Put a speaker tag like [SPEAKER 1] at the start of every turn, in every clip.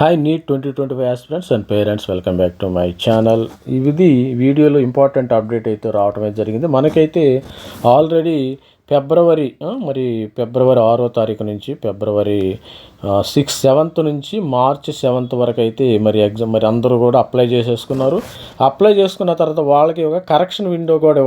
[SPEAKER 1] Hi NEET twenty twenty five aspirants and parents welcome back to my channel ఇది వీడియోలో important update అయితే రావడం అయితే జరిగింది. మనకైతే ఆల్రెడీ ఫిబ్రవరి మరి ఫిబ్రవరి ఆరో తారీఖు నుంచి ఫిబ్రవరి సిక్స్ సెవెంత్ నుంచి మార్చ్ సెవెంత్ వరకు అయితే మరి ఎగ్జామ్ మరి అందరూ కూడా అప్లై చేసేసుకున్నారు. అప్లై చేసుకున్న తర్వాత వాళ్ళకి ఒక కరెక్షన్ విండో కూడా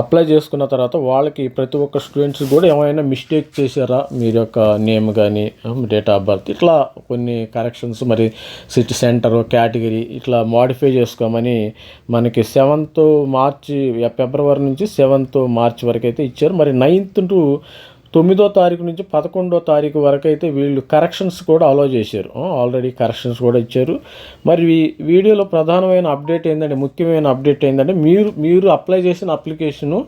[SPEAKER 1] అప్లై చేసుకున్న తర్వాత వాళ్ళకి ప్రతి ఒక్క స్టూడెంట్స్ కూడా ఏమైనా మిస్టేక్ చేశారా? మీరు యొక్క నేమ్ కానీ డేట్ ఆఫ్ బర్త్ ఇట్లా కొన్ని కరెక్షన్స్ మరి సిటీ సెంటర్ కేటగిరీ ఇట్లా మాడిఫై చేసుకోమని మనకి సెవెంత్ మార్చి ఫిబ్రవరి నుంచి సెవెంత్ మార్చి వరకు అయితే ఇచ్చారు. మరి నైన్త్ టు తొమ్మిదో తారీఖు నుంచి పదకొండో తారీఖు వరకు అయితే వీళ్ళు కరెక్షన్స్ కూడా అలో చేశారు. ఆల్రెడీ కరెక్షన్స్ కూడా ఇచ్చారు. మరి ఈ వీడియోలో ప్రధానమైన అప్డేట్ ఏంటంటే ముఖ్యమైన అప్డేట్ ఏంటంటే మీరు మీరు అప్లై చేసిన అప్లికేషను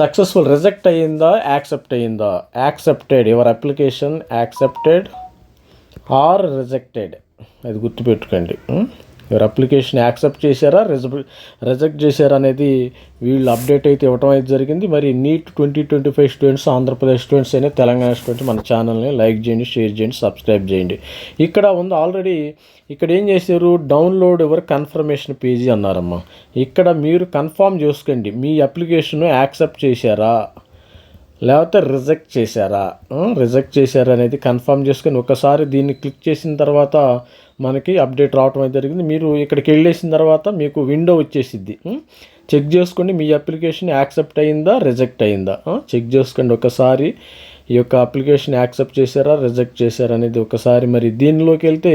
[SPEAKER 1] సక్సెస్ఫుల్ రిజెక్ట్ అయ్యిందా యాక్సెప్ట్ అయ్యిందా? Accepted your application accepted are rejected అది గుర్తుపెట్టుకోండి. యువర్ అప్లికేషన్ యాక్సెప్ట్ చేశారా? రిజెక్ట్ చేశారా అనేది వీళ్ళు అప్డేట్ అయితే ఇవ్వటం అయితే జరిగింది. మరి neat twenty twenty five students Andhra Pradesh students అయినా తెలంగాణ స్టూడెంట్స్ మన ఛానల్ని లైక్ చేయండి షేర్ చేయండి సబ్స్క్రైబ్ చేయండి. ఇక్కడ ఉంది ఆల్రెడీ ఇక్కడ ఏం చేశారు? డౌన్లోడ్ ఎవర్ కన్ఫర్మేషన్ పేజీ అన్నారమ్మా. ఇక్కడ మీరు కన్ఫర్మ్ చేసుకోండి. మీ అప్లికేషన్ యాక్సెప్ట్ చేశారా? లేకపోతే రిజెక్ట్ చేశారా? రిజెక్ట్ చేశారా అనేది కన్ఫర్మ్ చేసుకొని ఒకసారి దీన్ని క్లిక్ చేసిన తర్వాత మనకి అప్డేట్ రావటం అయితే జరిగింది. మీరు ఇక్కడికి వెళ్ళేసిన తర్వాత మీకు విండో వచ్చేసిద్ది. చెక్ చేసుకోండి మీ అప్లికేషన్ యాక్సెప్ట్ అయిందా రిజెక్ట్ అయిందా? చెక్ చేసుకోండి ఒకసారి. ఈ యొక్క అప్లికేషన్ యాక్సెప్ట్ చేశారా రిజెక్ట్ చేశారా అనేది ఒకసారి మరి దీనిలోకి వెళ్తే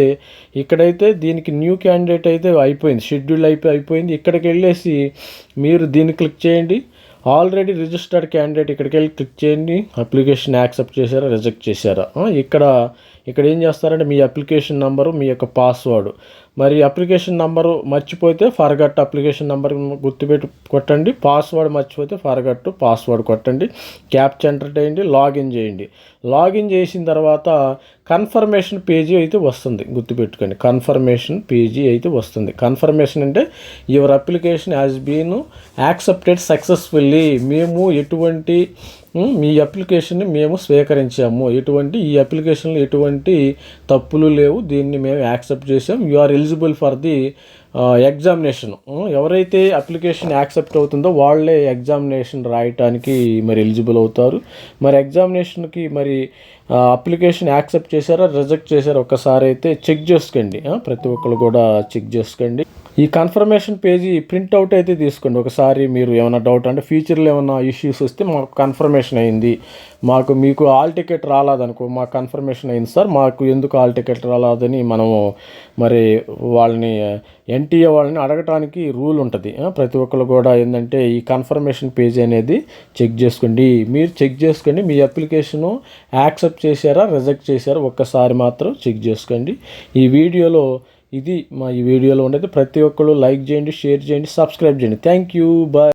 [SPEAKER 1] ఇక్కడైతే దీనికి న్యూ క్యాండిడేట్ అయితే అయిపోయింది. షెడ్యూల్ అయిపోయి అయిపోయింది. ఇక్కడికి వెళ్ళేసి మీరు దీన్ని క్లిక్ చేయండి. ఆల్రెడీ రిజిస్టర్డ్ క్యాండిడేట్ ఇక్కడికి వెళ్ళి క్లిక్ చేయండి. అప్లికేషన్ యాక్సెప్ట్ చేశారా రిజెక్ట్ చేశారా? ఇక్కడ ఇక్కడ ఏం చేస్తారంటే మీ అప్లికేషన్ నంబరు మీ యొక్క పాస్వర్డ్ మరి అప్లికేషన్ నంబరు మర్చిపోతే ఫర్గట్ అప్లికేషన్ నంబర్ గుర్తుపెట్టి కొట్టండి. పాస్వర్డ్ మర్చిపోతే ఫర్గట్ పాస్వర్డ్ కొట్టండి. క్యాప్చ్ ఎంటర్ చేయండి. లాగిన్ చేయండి. లాగిన్ చేసిన తర్వాత కన్ఫర్మేషన్ పేజీ అయితే వస్తుంది. గుర్తుపెట్టుకోండి. కన్ఫర్మేషన్ పేజీ అయితే వస్తుంది. కన్ఫర్మేషన్ అంటే your application has been accepted successfully మేము ఎటువంటి మీ అప్లికేషన్ని మేము స్వీకరించాము. ఎటువంటి ఈ అప్లికేషన్లో ఎటువంటి తప్పులు లేవు. దీన్ని మేము యాక్సెప్ట్ చేసాం you are eligible for the examination. ఎవరైతే అప్లికేషన్ యాక్సెప్ట్ అవుతుందో వాళ్ళే ఎగ్జామినేషన్ రాయటానికి మరి ఎలిజిబుల్ అవుతారు. మరి ఎగ్జామినేషన్కి మరి అప్లికేషన్ యాక్సెప్ట్ చేశారా రిజెక్ట్ చేశారా? ఒక్కసారి అయితే చెక్ చేసుకోండి. ప్రతి ఒక్కరు కూడా చెక్ చేసుకోండి. ఈ కన్ఫర్మేషన్ పేజీ ప్రింట్అవుట్ అయితే తీసుకోండి. ఒకసారి మీరు ఏమైనా డౌట్ అంటే ఫ్యూచర్లో ఏమైనా ఇష్యూస్ వస్తే మాకు కన్ఫర్మేషన్ అయింది. మాకు మీకు ఆల్ టికెట్ రాలేదనుకో మాకు కన్ఫర్మేషన్ అయింది సార్. మాకు ఎందుకు ఆల్ టికెట్ రాలేదని మనము మరి వాళ్ళని ఎన్టీఏ వాళ్ళని అడగటానికి రూల్ ఉంటుంది. ప్రతి ఒక్కరు కూడా ఏంటంటే ఈ కన్ఫర్మేషన్ పేజీ అనేది చెక్ చేసుకోండి. మీరు చెక్ చేసుకోండి. మీ అప్లికేషను యాక్సెప్ట్ చేశారా రిజెక్ట్ చేశారా ఒక్కసారి మాత్రం చెక్ చేసుకోండి. ఈ వీడియోలో ఇది మా ఈ వీడియోలో ఉండేది. ప్రతి ఒక్కరు లైక్ చేయండి షేర్ చేయండి సబ్స్క్రైబ్ చేయండి. Thank you bye